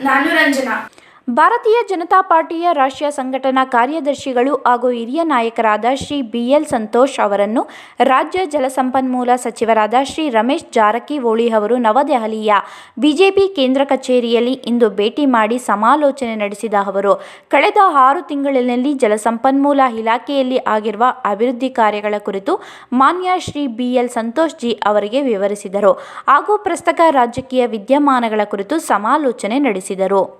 నానురంజన ಭಾರತೀಯ ಜನತಾ ಪಾರ್ಟಿಯ ರಾಷ್ಟ್ರೀಯ ಸಂಘಟನಾ ಕಾರ್ಯದರ್ಶಿಗಳು ಹಾಗೂ ಹಿರಿಯ ನಾಯಕರಾದ ಶ್ರೀ ಬಿಎಲ್ ಸಂತೋಷ್ ಅವರನ್ನು ರಾಜ್ಯ ಜಲಸಂಪನ್ಮೂಲ ಸಚಿವರಾದ ಶ್ರೀ ರಮೇಶ್ ಜಾರಕಿಹೊಳಿ ಅವರು ನವದೆಹಲಿಯ ಬಿಜೆಪಿ ಕೇಂದ್ರ ಕಚೇರಿಯಲ್ಲಿ ಇಂದು ಭೇಟಿ ಮಾಡಿ ಸಮಾಲೋಚನೆ ನಡೆಸಿದ ಅವರು, ಕಳೆದ ಆರು ತಿಂಗಳಿನಲ್ಲಿ ಜಲಸಂಪನ್ಮೂಲ ಇಲಾಖೆಯಲ್ಲಿ ಆಗಿರುವ ಅಭಿವೃದ್ಧಿ ಕಾರ್ಯಗಳ ಕುರಿತು ಮಾನ್ಯ ಶ್ರೀ ಬಿಎಲ್ ಸಂತೋಷ್ ಜಿ ಅವರಿಗೆ ವಿವರಿಸಿದರು ಹಾಗೂ ಪ್ರಸ್ತಕ ರಾಜಕೀಯ ವಿದ್ಯಮಾನಗಳ ಕುರಿತು ಸಮಾಲೋಚನೆ ನಡೆಸಿದರು.